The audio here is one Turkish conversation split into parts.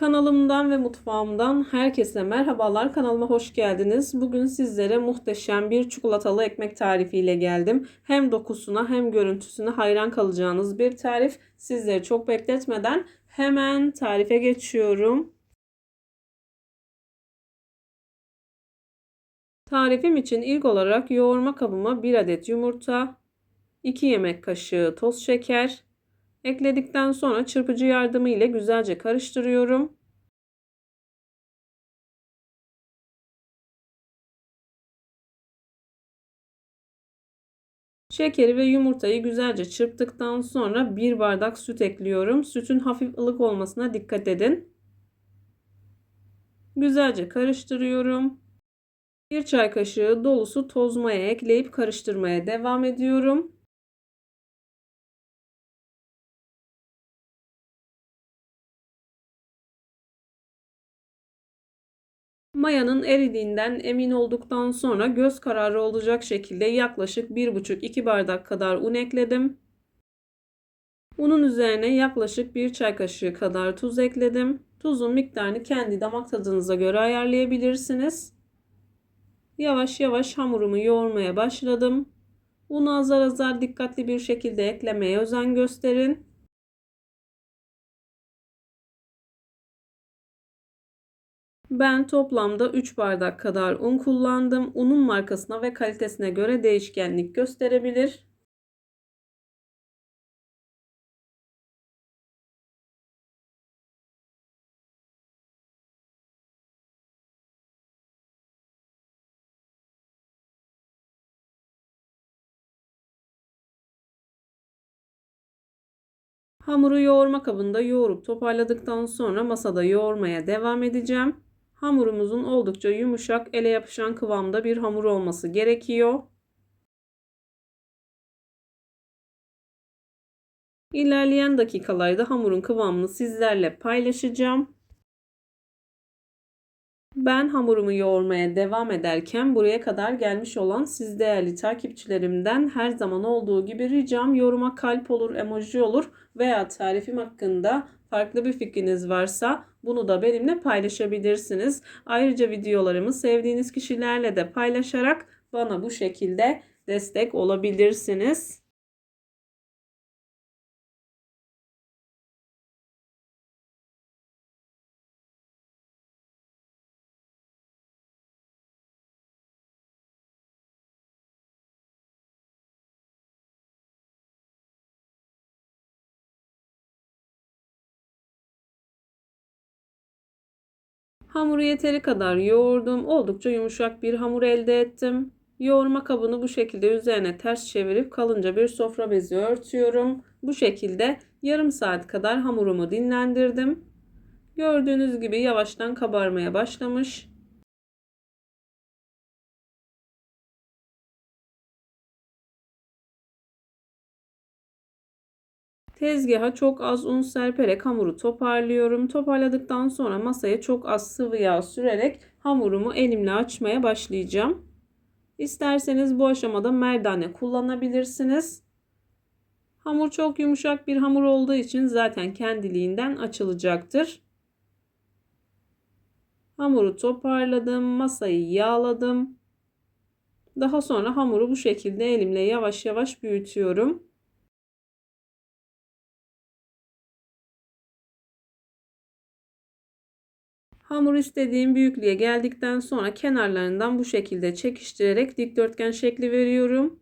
Kanalımdan ve mutfağımdan herkese merhabalar. Kanalıma hoş geldiniz. Bugün sizlere muhteşem bir çikolatalı ekmek tarifiyle geldim. Hem dokusuna hem görüntüsüne hayran kalacağınız bir tarif. Sizleri çok bekletmeden hemen tarife geçiyorum. Tarifim için ilk olarak yoğurma kabıma 1 adet yumurta, 2 yemek kaşığı toz şeker, Ekledikten sonra çırpıcı yardımı ile güzelce karıştırıyorum. Şekeri ve yumurtayı güzelce çırptıktan sonra bir bardak süt ekliyorum. Sütün hafif ılık olmasına dikkat edin. Güzelce karıştırıyorum. Bir çay kaşığı dolusu toz maya ekleyip karıştırmaya devam ediyorum. Mayanın eridiğinden emin olduktan sonra göz kararı olacak şekilde yaklaşık 1,5-2 bardak kadar un ekledim. Unun üzerine yaklaşık 1 çay kaşığı kadar tuz ekledim. Tuzun miktarını kendi damak tadınıza göre ayarlayabilirsiniz. Yavaş yavaş hamurumu yoğurmaya başladım. Unu azar azar dikkatli bir şekilde eklemeye özen gösterin. Ben toplamda 3 bardak kadar un kullandım. Unun markasına ve kalitesine göre değişkenlik gösterebilir. Hamuru yoğurma kabında yoğurup toparladıktan sonra masada yoğurmaya devam edeceğim. Hamurumuzun oldukça yumuşak, ele yapışan kıvamda bir hamur olması gerekiyor. İlerleyen dakikalarda hamurun kıvamını sizlerle paylaşacağım. Ben hamurumu yoğurmaya devam ederken buraya kadar gelmiş olan siz değerli takipçilerimden her zaman olduğu gibi ricam yoruma kalp olur, emoji olur veya tarifim hakkında farklı bir fikriniz varsa bunu da benimle paylaşabilirsiniz. Ayrıca videolarımı sevdiğiniz kişilerle de paylaşarak bana bu şekilde destek olabilirsiniz. Hamuru yeteri kadar yoğurdum. Oldukça yumuşak bir hamur elde ettim. Yoğurma kabını bu şekilde üzerine ters çevirip kalınca bir sofra bezi örtüyorum. Bu şekilde yarım saat kadar hamurumu dinlendirdim. Gördüğünüz gibi yavaştan kabarmaya başlamış. Tezgaha çok az un serperek hamuru toparlıyorum. Toparladıktan sonra masaya çok az sıvı yağ sürerek hamurumu elimle açmaya başlayacağım. İsterseniz bu aşamada merdane kullanabilirsiniz. Hamur çok yumuşak bir hamur olduğu için zaten kendiliğinden açılacaktır. Hamuru toparladım, masayı yağladım. Daha sonra hamuru bu şekilde elimle yavaş yavaş büyütüyorum. Hamur istediğim büyüklüğe geldikten sonra kenarlarından bu şekilde çekiştirerek dikdörtgen şekli veriyorum.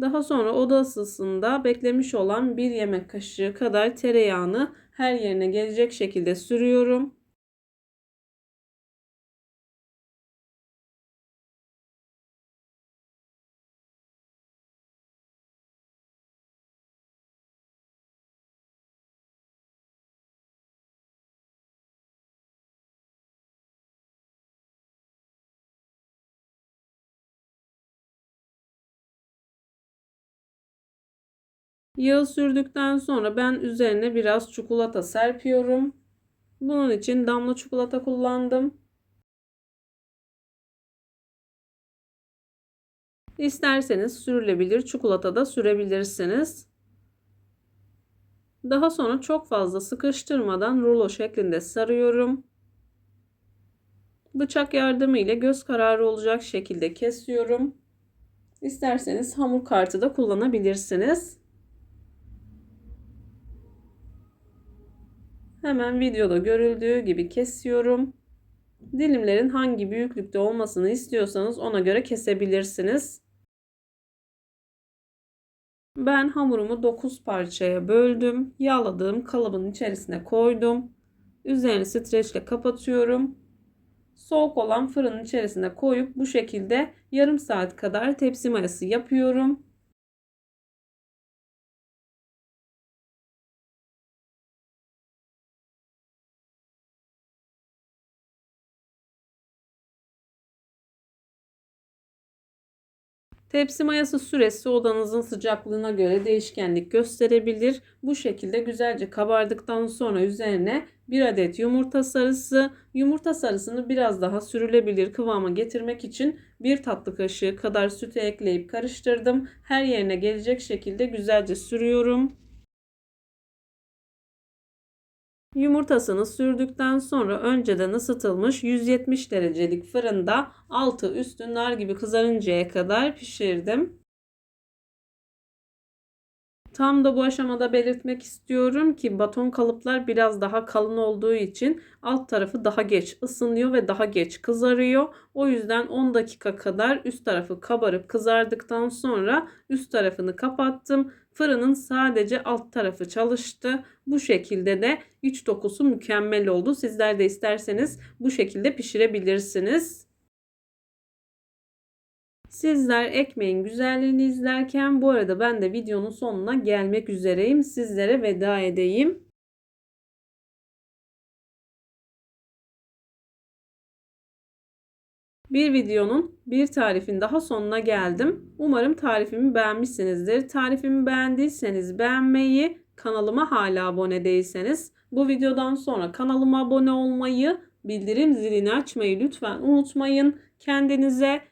Daha sonra oda ısısında beklemiş olan bir yemek kaşığı kadar tereyağını her yerine gelecek şekilde sürüyorum. Yağı sürdükten sonra ben üzerine biraz çikolata serpiyorum. Bunun için damla çikolata kullandım. İsterseniz sürülebilir çikolata da sürebilirsiniz. Daha sonra çok fazla sıkıştırmadan rulo şeklinde sarıyorum. Bıçak yardımıyla göz kararı olacak şekilde kesiyorum. İsterseniz hamur kartı da kullanabilirsiniz. Hemen videoda görüldüğü gibi kesiyorum. Dilimlerin hangi büyüklükte olmasını istiyorsanız ona göre kesebilirsiniz. Ben hamurumu 9 parçaya böldüm. Yağladığım kalıbın içerisine koydum. Üzerini streçle kapatıyorum. Soğuk olan fırının içerisine koyup bu şekilde yarım saat kadar tepsi mayası yapıyorum. Tepsi mayası süresi odanızın sıcaklığına göre değişkenlik gösterebilir. Bu şekilde güzelce kabardıktan sonra üzerine bir adet yumurta sarısı, yumurta sarısını biraz daha sürülebilir kıvama getirmek için bir tatlı kaşığı kadar sütü ekleyip karıştırdım. Her yerine gelecek şekilde güzelce sürüyorum. Yumurtasını sürdükten sonra önceden ısıtılmış 170 derecelik fırında altı üstü nar gibi kızarıncaya kadar pişirdim. Tam da bu aşamada belirtmek istiyorum ki baton kalıplar biraz daha kalın olduğu için alt tarafı daha geç ısınıyor ve daha geç kızarıyor. O yüzden 10 dakika kadar üst tarafı kabarıp kızardıktan sonra üst tarafını kapattım. Fırının sadece alt tarafı çalıştı. Bu şekilde de iç dokusu mükemmel oldu. Sizler de isterseniz bu şekilde pişirebilirsiniz. Sizler ekmeğin güzelliğini izlerken bu arada ben de videonun sonuna gelmek üzereyim. Sizlere veda edeyim. Bir videonun bir tarifin daha sonuna geldim. Umarım tarifimi beğenmişsinizdir. Tarifimi beğendiyseniz beğenmeyi, kanalıma hala abone değilseniz bu videodan sonra kanalıma abone olmayı, bildirim zilini açmayı lütfen unutmayın. Kendinize